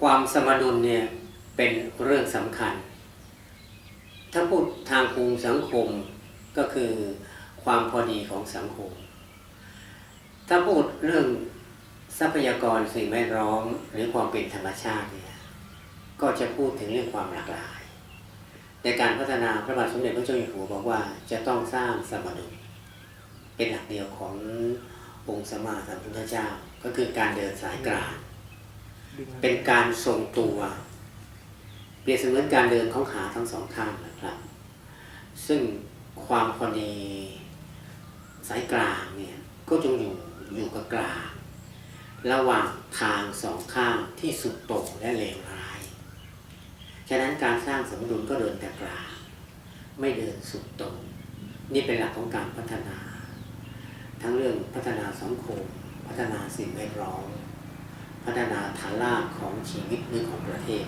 ความสมดุลเนี่ยเป็นเรื่องสำคัญ ถ้าพูดทางภูมิสังคมก็คือความพอดีของสังคม ถ้าพูดเรื่องทรัพยากรสิ่งแวดล้อมหรือความเป็นธรรมชาติเนี่ยก็จะพูดถึงเรื่องความหลากหลาย ในการพัฒนาพระบาทสมเด็จพระเจ้าอยู่หัวบอกว่าจะต้องสร้างสมดุลเป็นหลักเดียวขององค์สมมาสัมพุทธเจ้า ก็คือการเดินสายกลาง เป็นการทรงตัว เปรียบเสมือนการเดินของขาทั้งสองข้างนะครับ ซึ่งความพอดีสายกลางเนี่ยก็จงอยู่อยู่กับกลาง ระหว่างทางสองข้างที่สุดโต่งและเลวร้ายฉะนั้นการสร้างสมดุลก็เดินแต่กลาง ไม่เดินสุดโต่งนี่เป็นหลักของการพัฒนา ทั้งเรื่องพัฒนาสังคม พัฒนาสิ่งแวดล้อม พัฒนาฐานรากของชีวิตหรือของประเทศ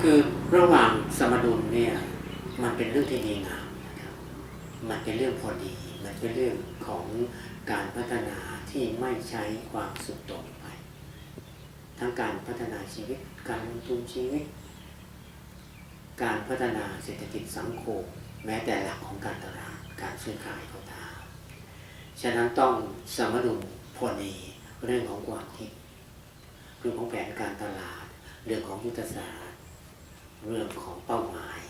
คือระหว่างสมดุลเนี่ยมันเป็นเรื่องที่ดีงามนะครับมันเป็นเรื่องพอดี มันเป็นเรื่องของการพัฒนาที่ไม่ใช้ความสุดโต่งไป ทั้งการพัฒนาชีวิต การลงทุนชีวิต การพัฒนาเศรษฐกิจสังคม แม้แต่หลักของการตลาดการซื้อขายก็ตามฉะนั้นต้องสมดุลพอดี เรื่องของความคิดเรื่องของแผนการตลาด เรื่องของยุทธศาสตร์ เรื่องของเป้าหมาย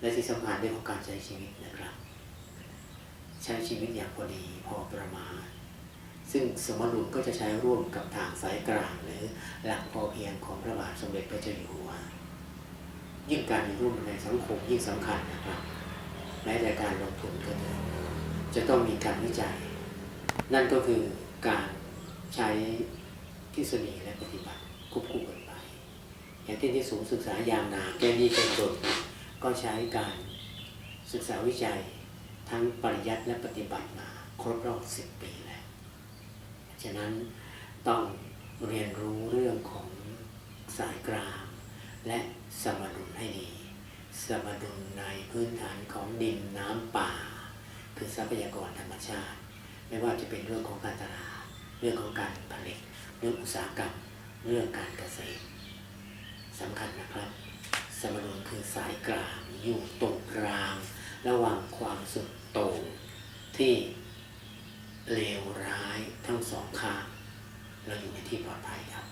และที่สำคัญเรื่องของการใช้ชีวิตนะครับ ใช้ชีวิตอย่างพอดีพอประมาณ ซึ่งสมดุลก็จะใช้ร่วมกับทางสายกลางหรือหลักพอเพียงของพระบาทสมเด็จพระเจ้าอยู่หัวยิ่งการอยู่ร่วมในสังคมยิ่งสำคัญนะครับแม้แต่การลงทุนก็จะต้องมีการวิจัย นั่นก็คือการ ใช้ทฤษฎีและปฏิบัติควบคู่กันไป อย่างที่ที่สูงศึกษายางนาแก้ดีเป็นต้นก็ใช้การศึกษาวิจัยทั้งปริยัติและปฏิบัติมาครบรอบสิบปีแล้ว ฉะนั้นต้องเรียนรู้เรื่องของสายกลาง และสมดุลให้ดี สมดุลในพื้นฐานของดินน้ำป่า คือทรัพยากรธรรมชาติ ไม่ว่าจะเป็นเรื่องของการตลาด เรื่องของการผลิตเรื่องอุตสาหกรรม เรื่องการเกษตรสำคัญนะครับ สมดุลคือสายกลางอยู่ตรงกลาง ระหว่างความสุดโต่งที่เลวร้ายทั้งสองข้างเราอยู่ในที่ปลอดภัยครับ